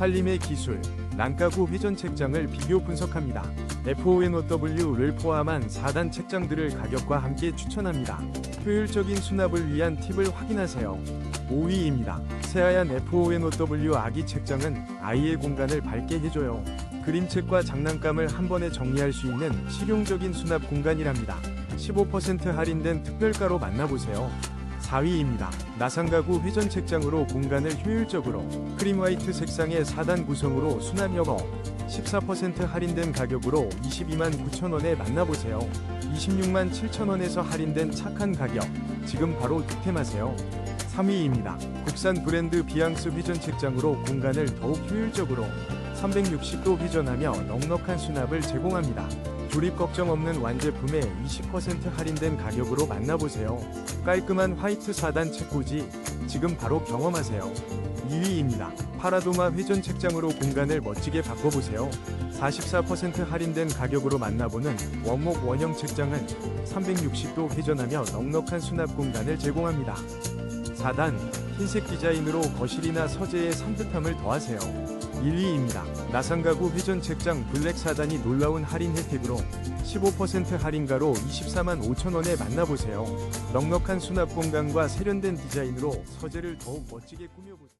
살림의 기술, 난가구 회전 책장을 비교 분석합니다. FONOW를 포함한 4단 책장들을 가격과 함께 추천합니다. 효율적인 수납을 위한 팁을 확인하세요. 5위입니다. 새하얀 FONOW 아기 책장은 아이의 공간을 밝게 해줘요. 그림책과 장난감을 한 번에 정리할 수 있는 실용적인 수납 공간이랍니다. 15% 할인된 특별가로 만나보세요. 4위입니다. 나상가구 회전 책장으로 공간을 효율적으로 크림 화이트 색상의 4단 구성으로 수납 여거 14% 할인된 가격으로 22만 9천원에 만나보세요. 26만 7천원에서 할인된 착한 가격 지금 바로 득템하세요. 3위입니다. 국산 브랜드 비앙스 회전 책장으로 공간을 더욱 효율적으로 360도 회전하며 넉넉한 수납을 제공합니다. 조립 걱정 없는 완제품에 20% 할인된 가격으로 만나보세요. 깔끔한 화이트 4단 책꽂이 지금 바로 경험하세요. 2위입니다. 파라도마 회전 책장으로 공간을 멋지게 바꿔보세요. 44% 할인된 가격으로 만나보는 원목 원형 책장은 360도 회전하며 넉넉한 수납 공간을 제공합니다. 4단 흰색 디자인으로 거실이나 서재에 산뜻함을 더하세요. 1위입니다. 나상가구 회전 책장 블랙 4단이 놀라운 할인 혜택으로 15% 할인가로 24만 5천원에 만나보세요. 넉넉한 수납 공간과 세련된 디자인으로 서재를 더욱 멋지게 꾸며보세요.